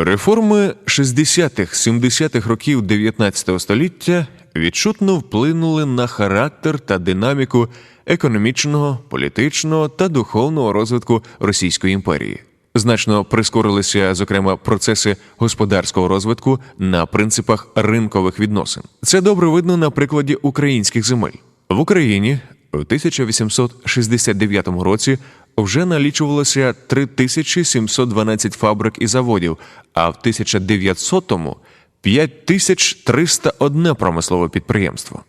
Реформи 60-х-70-х років 19 століття відчутно вплинули на характер та динаміку економічного, політичного та духовного розвитку Російської імперії. Значно прискорилися, зокрема, процеси господарського розвитку на принципах ринкових відносин. Це добре видно на прикладі українських земель. В Україні у 1869 році вже налічувалося 3712 фабрик і заводів, а в 1900-му – 5301 промислове підприємство.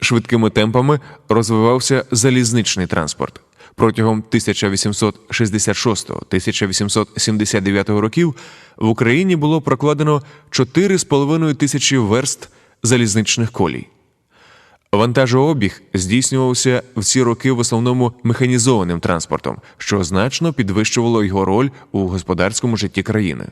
Швидкими темпами розвивався залізничний транспорт. Протягом 1866-1879 років в Україні було прокладено 4,5 тисячі верст залізничних колій. Вантажообіг здійснювався в ці роки в основному механізованим транспортом, що значно підвищувало його роль у господарському житті країни.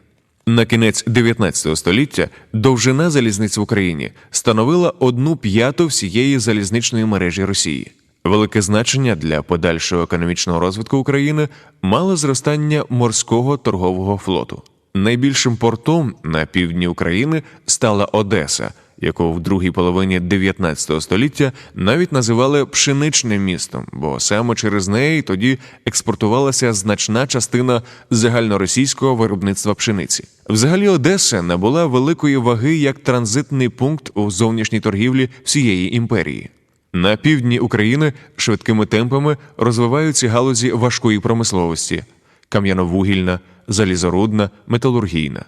На кінець 19 століття довжина залізниць в Україні становила одну п'яту всієї залізничної мережі Росії. Велике значення для подальшого економічного розвитку України мало зростання морського торгового флоту. Найбільшим портом на півдні України стала Одеса, яку в другій половині 19 століття навіть називали пшеничним містом, бо саме через неї тоді експортувалася значна частина загальноросійського виробництва пшениці. Взагалі, Одеса набула великої ваги як транзитний пункт у зовнішній торгівлі всієї імперії. На півдні України швидкими темпами розвиваються галузі важкої промисловості: кам'яновугільна, залізорудна, металургійна.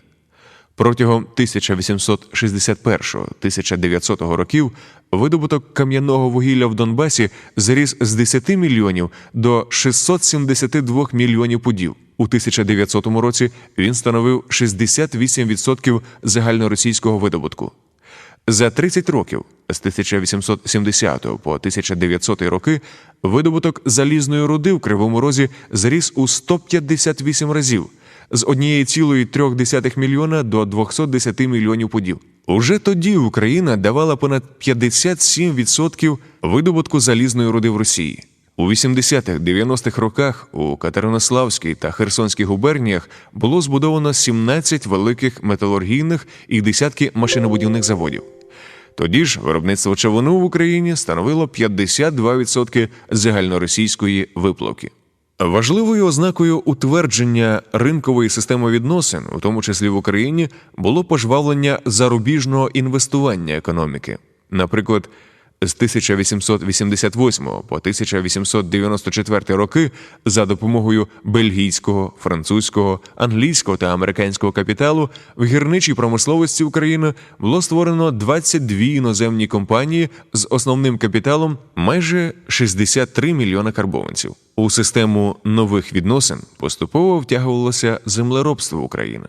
Протягом 1861-1900 років видобуток кам'яного вугілля в Донбасі зріс з 10 мільйонів до 672 мільйонів пудів. У 1900 році він становив 68% загальноросійського видобутку. За 30 років з 1870 по 1900 роки видобуток залізної руди в Кривому Розі зріс у 158 разів з 1,3 мільйона до 210 мільйонів пудів. Уже тоді Україна давала понад 57% видобутку залізної руди в Росії. У 80-х-90-х роках у Катеринославській та Херсонській губерніях було збудовано 17 великих металургійних і десятки машинобудівних заводів. Тоді ж виробництво човуну в Україні становило 52% загальноросійської виплавки. Важливою ознакою утвердження ринкової системи відносин, у тому числі в Україні, було пожвавлення зарубіжного інвестування економіки. Наприклад, з 1888 по 1894 роки за допомогою бельгійського, французького, англійського та американського капіталу в гірничій промисловості України було створено 22 іноземні компанії з основним капіталом майже 63 мільйона карбованців. У систему нових відносин поступово втягувалося землеробство України.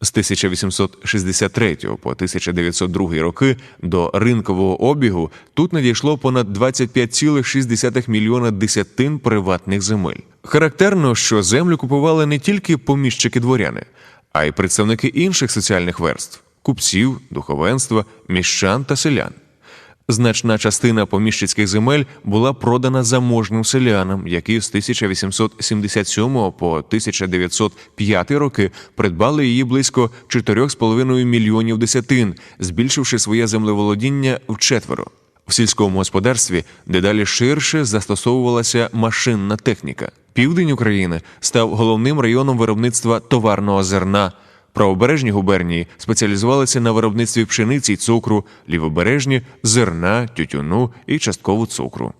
З 1863 по 1902 роки до ринкового обігу тут надійшло понад 25,6 мільйона десятин приватних земель. Характерно, що землю купували не тільки поміщики дворяни, а й представники інших соціальних верств купців, духовенства, міщан та селян. Значна частина поміщицьких земель була продана заможним селянам, які з 1877 по 1905 роки придбали її близько 4,5 мільйонів десятин, збільшивши своє землеволодіння вчетверо. В сільському господарстві дедалі ширше застосовувалася машинна техніка. Південь України став головним районом виробництва товарного зерна. Правобережні губернії спеціалізувалися на виробництві пшениці й цукру, лівобережні зерна, тютюну і частково цукру.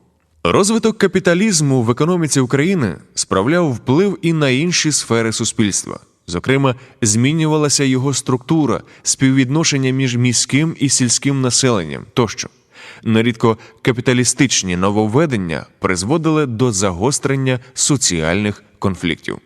Розвиток капіталізму в економіці України справляв вплив і на інші сфери суспільства. Зокрема, змінювалася його структура, співвідношення між міським і сільським населенням тощо. Нерідко капіталістичні нововведення призводили до загострення соціальних конфліктів.